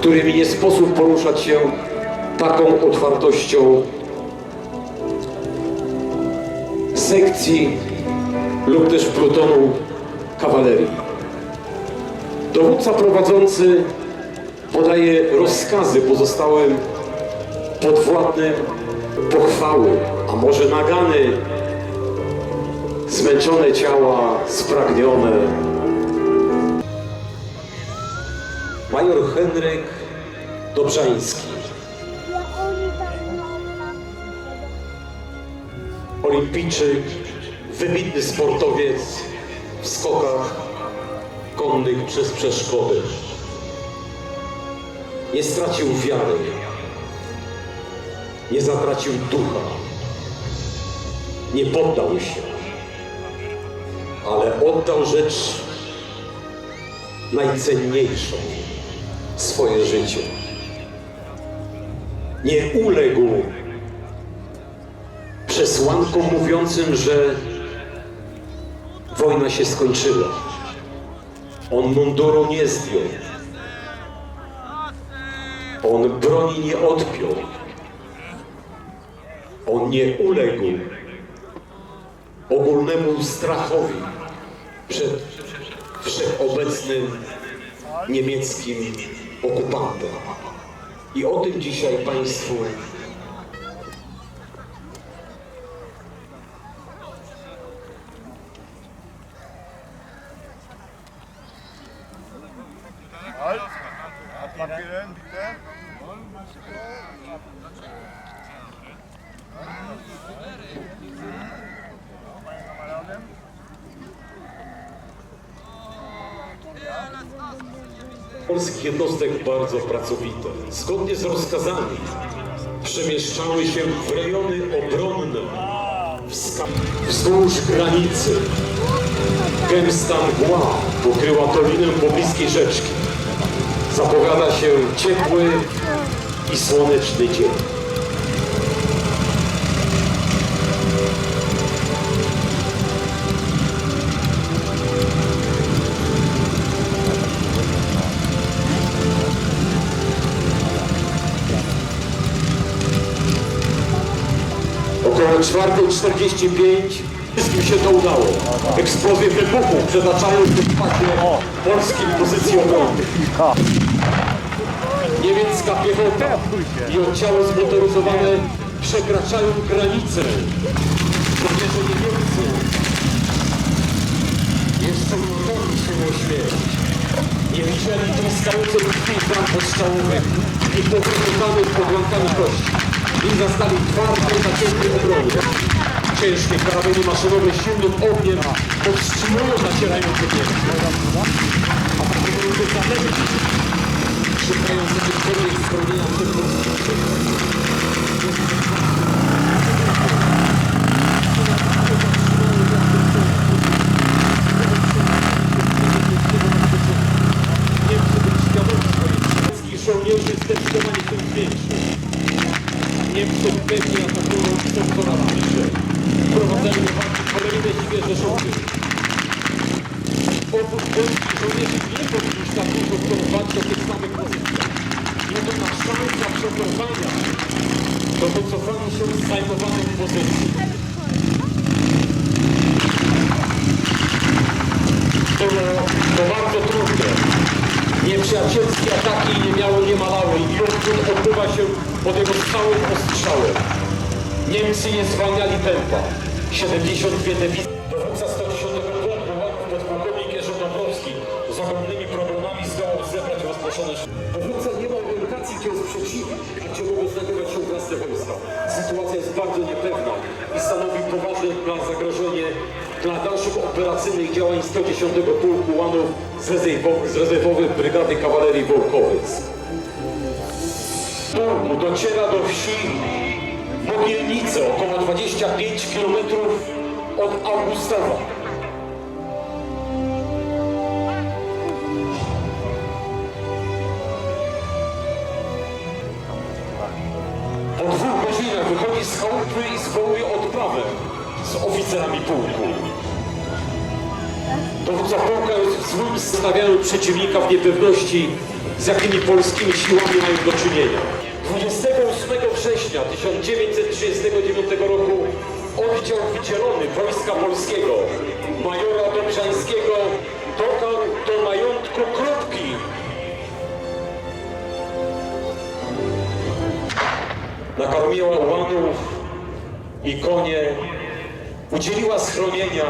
którymi nie sposób poruszać się taką otwartością sekcji lub też plutonu kawalerii. Dowódca prowadzący podaje rozkazy pozostałym podwładnym pochwały, a może nagany, zmęczone ciała, spragnione. Major Henryk Dobrzański, olimpijczyk, wybitny sportowiec w skokach konnych przez przeszkody. Nie stracił wiary, nie zatracił ducha, nie poddał się, ale oddał rzecz najcenniejszą swoje życie. Nie uległ przesłankom mówiącym, że wojna się skończyła. On munduru nie zdjął. On broni nie odpiął. On nie uległ ogólnemu strachowi przed wszechobecnym niemieckim okupantem. I o tym dzisiaj Państwu polskich jednostek bardzo pracowite. Zgodnie z rozkazami przemieszczały się w rejony obronne wzdłuż granicy. Gęsta mgła pokryła dolinę pobliskiej rzeczki. Zapowiada się ciepły i słoneczny dzień. 4.45 wszystkim się to udało. Eksplozje wybuchu przetaczają się w pasie polskiej pozycji obronnej. Niemiecka piechota i oddziały zmotoryzowane przekraczają granicę. Żołnierze niemieccy jeszcze modli się o śmierć. Nie widzieli tryskających krwi ran postrzałowych i powyrywanych podłąkami kości. I zastali twarde i zaciętej obrony. Ciężkie karabiny maszynowe silnym ogniem powstrzymują nacierające. A tak próbują zapewnić, szukając jakiegokolwiek schronienia polskim Niemcy byli świadomi swoich niemieckich żołnierzy zdecydowanie są więksi. Niemcy pewnie atakują są coraz bliżej. Wprowadzają do walki kolejne świeże żołnierze. Oprócz polskich żołnierzy nie powinni już tak dużo wprowadzić do tych samych pozycji. Jedyna szansa to wycofanie się z zajmowanych pozycji. Było to bardzo trudne. Nieprzyjacielskie ataki nie miały, nie malały i odwrót odbywa się pod jego stałym ostrzałem. Niemcy nie zwalniali tempa. 72 dywizje. Sytuacja jest bardzo niepewna i stanowi poważne zagrożenie dla dalszych operacyjnych działań 110 Pułku Łanów z, rezerwow- z rezerwowej Brygady Kawalerii Wołkowiec. Pułku dociera do wsi Mogielnice, około 25 km od Augustowa. Godzinach wychodzi z chałupy i zwołuje odprawę z oficerami pułku. Dowódca pułka jest w złym stawianiu przeciwnika w niepewności z jakimi polskimi siłami mają do czynienia. 28 września 1939 roku oddział wydzielony Wojska Polskiego majora Dobrzańskiego dotarł do majątku Kropki. Nakarmiła łanów i konie, udzieliła schronienia.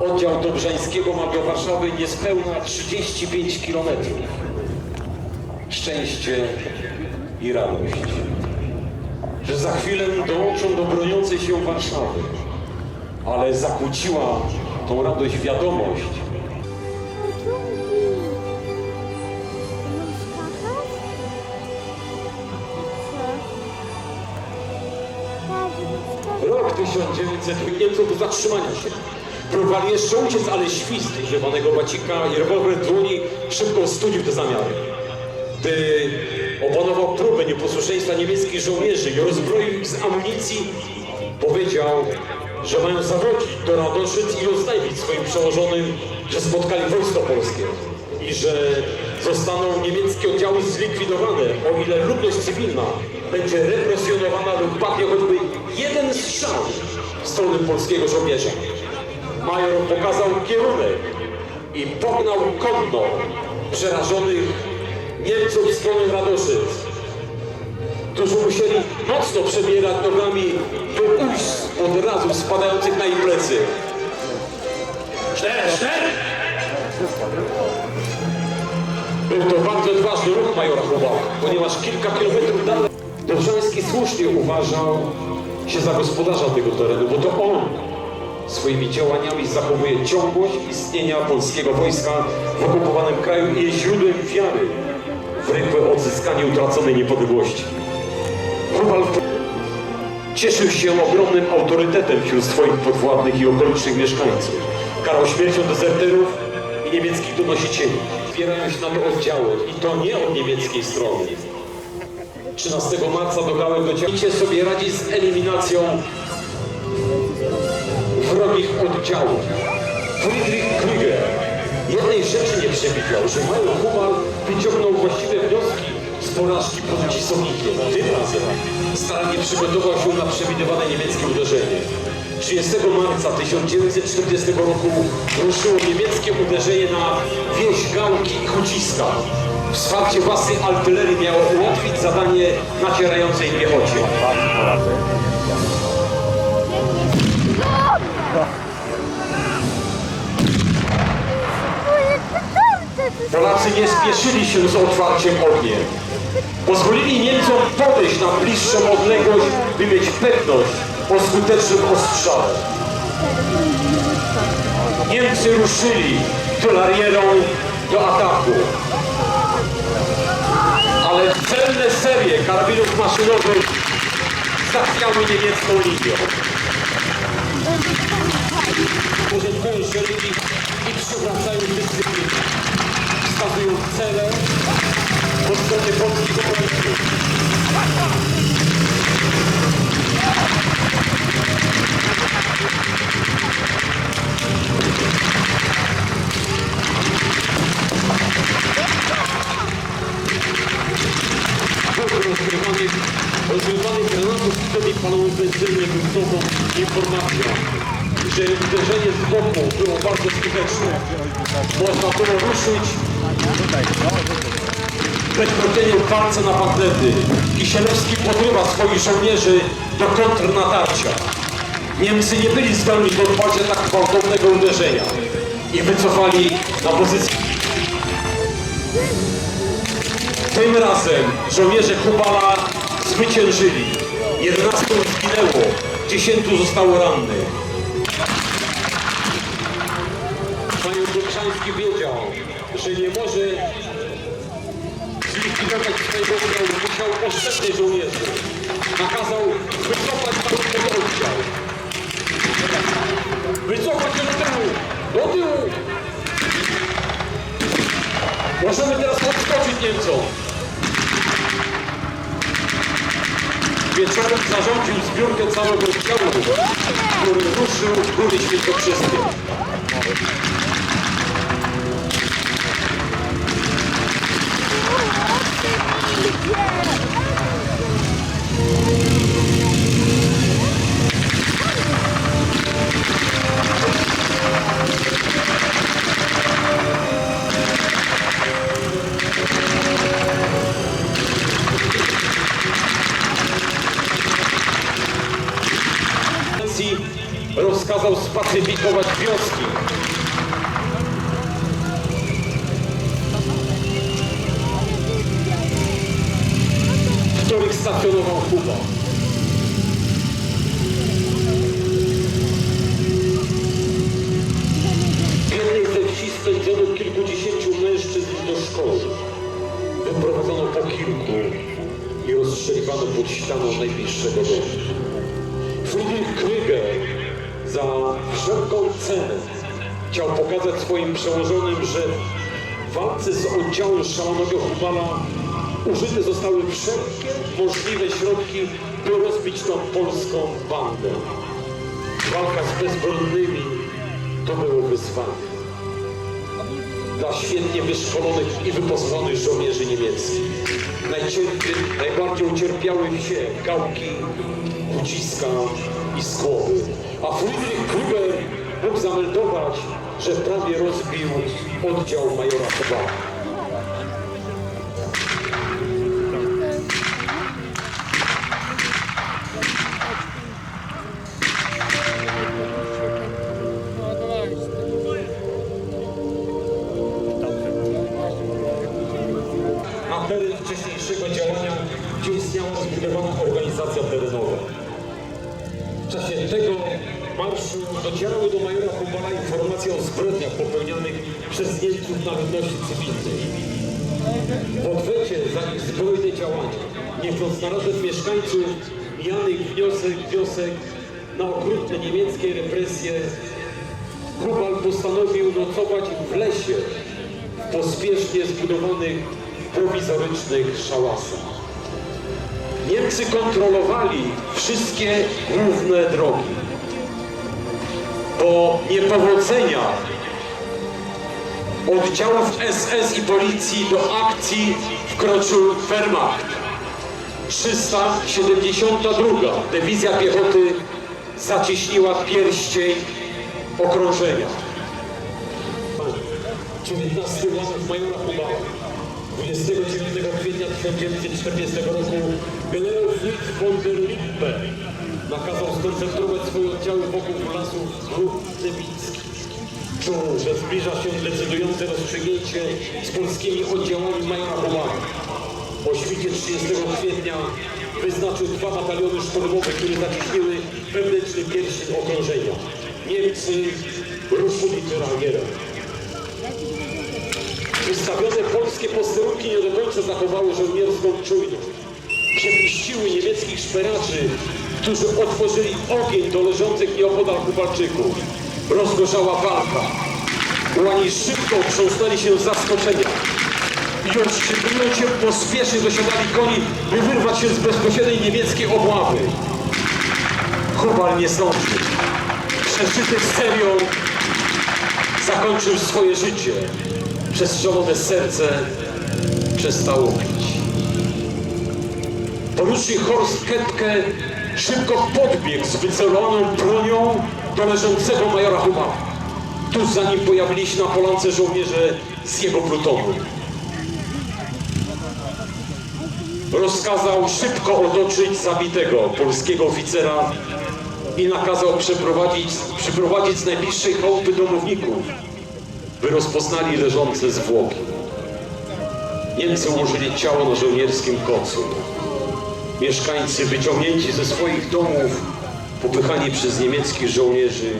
Oddział Dobrzańskiego ma do Warszawy niespełna 35 kilometrów. Szczęście i radość, że za chwilę dołączą do broniącej się Warszawy, ale zakłóciła tą radość wiadomość, 1900 Niemców do zatrzymania się. Próbowali jeszcze uciec, ale świst używanego bacika i rewolwer dłoni szybko studził te zamiary. Gdy opanował próbę nieposłuszeństwa niemieckich żołnierzy i rozbroił ich z amunicji, powiedział, że mają zawodzić do Radoszyc i oznajmić swoim przełożonym, że spotkali wojsko polskie i że zostaną niemieckie oddziały zlikwidowane, o ile ludność cywilna będzie represjonowana lub padnie choćby jeden strzał w stronę polskiego żołnierza. Major pokazał kierunek i pognał konno przerażonych Niemców w stronę Radoszyc, którzy musieli mocno przebierać nogami, by ujść od razu spadających na ich plecy. Cztery, cztery! Był to bardzo odważny ruch majora Chowała, ponieważ kilka kilometrów dalej Dobrzański słusznie uważał się za gospodarza tego terenu, bo to on swoimi działaniami zachowuje ciągłość istnienia polskiego wojska w okupowanym kraju i jest źródłem wiary w rychłe odzyskanie utraconej niepodległości. Kowal cieszył się ogromnym autorytetem wśród swoich podwładnych i okolicznych mieszkańców. Karał śmiercią dezerterów i niemieckich donosicieli. Zbierają się na to oddziały i to nie od niemieckiej strony. 13 marca do działu. sobie radzić z eliminacją wrogich oddziałów. Friedrich Krieger jednej rzeczy nie przewidział, że major Humal wyciągnął właściwe wnioski z porażki pod Cisownikiem. Tym razem starannie przygotował się na przewidywane niemieckie uderzenie. 30 marca 1940 roku ruszyło niemieckie uderzenie na wieś Gałki i Huciska. Wsparcie własnej artylerii miało ułatwić zadanie nacierającej piechocie. Polacy nie spieszyli się z otwarciem ogniem. Pozwolili Niemcom podejść na bliższą odległość, by mieć pewność o skutecznym ostrzale. Niemcy ruszyli tolarierą do ataku. Ale celne serie karabinów maszynowych zachwiały niemiecką linią. Porządkują szeregi i przywracają dyscyplinę. Wskazują cele po stronie polskich obrońców. Rozgrywanych granatów wtedy palą benzynę gruntową informacja, że uderzenie z boku było bardzo skuteczne. Można było ruszyć bezpośrednio walce na patlety. Kisielewski podrywa swoich żołnierzy do kontrnatarcia. Niemcy nie byli zdolni do odparcia tak gwałtownego uderzenia i wycofali na pozycję. Tym razem żołnierze Kubala zwyciężyli. 11 zginęło, 10 zostało rannych. Major Dobrzański wiedział, że nie może swojego oddziału. Musiał oszczędzać żołnierzy. Nakazał wycofać cały oddział. Wycofać się do tyłu! Do tyłu! Możemy teraz odskoczyć Niemcom. Wieczorem zarządził zbiórkę całego oddziału, który ruszył w góry świętokrzyskie. Rozkazał spacyfikować wioski. Stacjonował Kuba. W jednej ze wsi kilkudziesięciu mężczyzn do szkoły. Wyprowadzono po kilku i rozstrzeliwano pod ścianą najbliższego domu. Friedrich Krüger za wszelką cenę chciał pokazać swoim przełożonym, że w walce z oddziałem szalonego Hubala użyte zostały wszelkie możliwe środki, by rozbić tą polską bandę. Walka z bezbronnymi to było wyzwanie dla świetnie wyszkolonych i wyposażonych żołnierzy niemieckich. Najcierpiej, najbardziej ucierpiały wsie, gałki, uciska i skłowy. A Friedrich Krüger mógł zameldować, że prawie rozbił oddział majora Kowala. Teren wcześniejszego działania, gdzie istniała zbudowana organizacja terenowa. W czasie tego marszu docierały do majora Kubala informacje o zbrodniach popełnianych przez Niemców na ludności cywilnej. W odwecie za ich zbrojne działania, nie chcąc narażać mieszkańców mijanych wniosek, wiosek na okrutne niemieckie represje, Kubal postanowił nocować w lesie pospiesznie zbudowanych prowizorycznych szałasach. Niemcy kontrolowali wszystkie główne drogi. Po niepowodzenia oddziałów SS i policji do akcji wkroczył Wehrmacht. 372. Dywizja piechoty zacieśniła pierścień okrążenia. 19 lat majora Hubala. 29 kwietnia 1940 roku generał Fritz von der Lippe nakazał skoncentrować swoje oddziały wokół lasów Grób Cebickich. Czuł, że zbliża się decydujące rozstrzygnięcie z polskimi oddziałami majora Hubala. O świcie 30 kwietnia wyznaczył dwa bataliony szturmowe, które zacieśniły wewnętrzny pierścień okrążenia. Niemcy ruszyli tyralierem. Ustawione polskie posterunki nie do końca zachowały żołnierską czujność. Przepuściły niemieckich szperaczy, którzy otworzyli ogień do leżących nieopodal Kubalczyków. Rozgorzała walka. Ułani szybko otrząsnęli się z zaskoczenia. I otrzymują się pospiesznie dosiadali koni, by wyrwać się z bezpośredniej niemieckiej obławy. Kubal nie zdążył. Przeżyty serią zakończył swoje życie. Przestrzelone serce przestało bić. Porucznik Horst Kepke szybko podbiegł z wycelowaną bronią do leżącego majora Humana. Tuż za nim pojawili się na polance żołnierze z jego plutonu. Rozkazał szybko otoczyć zabitego polskiego oficera i nakazał przeprowadzić, przyprowadzić z najbliższej chałupy domowników, by rozpoznali leżące zwłoki. Niemcy ułożyli ciało na żołnierskim kocu. Mieszkańcy wyciągnięci ze swoich domów, popychani przez niemieckich żołnierzy,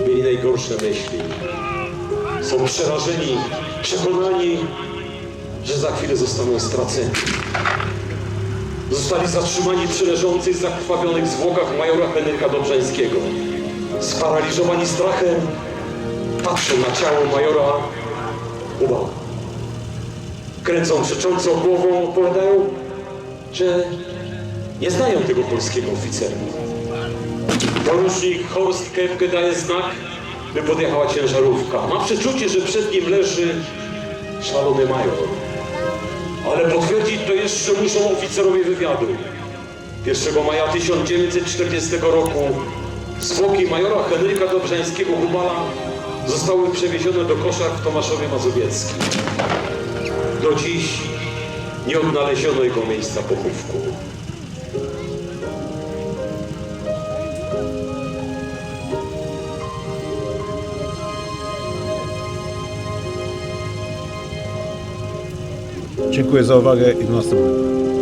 mieli najgorsze myśli. Są przerażeni, przekonani, że za chwilę zostaną straceni. Zostali zatrzymani przy leżących zakrwawionych zwłokach majora Henryka Dobrzańskiego. Sparaliżowani strachem, patrzą na ciało majora Uba. Kręcą przecząco głową, opowiadają, że nie znają tego polskiego oficera. Porucznik Horst Kepke daje znak, by podjechała ciężarówka. Ma przeczucie, że przed nim leży szalony major. Ale potwierdzić to jeszcze muszą oficerowie wywiadu. 1 maja 1940 roku zwłoki majora Henryka Dobrzańskiego Hubala zostały przewiezione do koszar w Tomaszowie Mazowieckim. Do dziś nie odnaleziono jego miejsca pochówku. Dziękuję za uwagę i do następnego.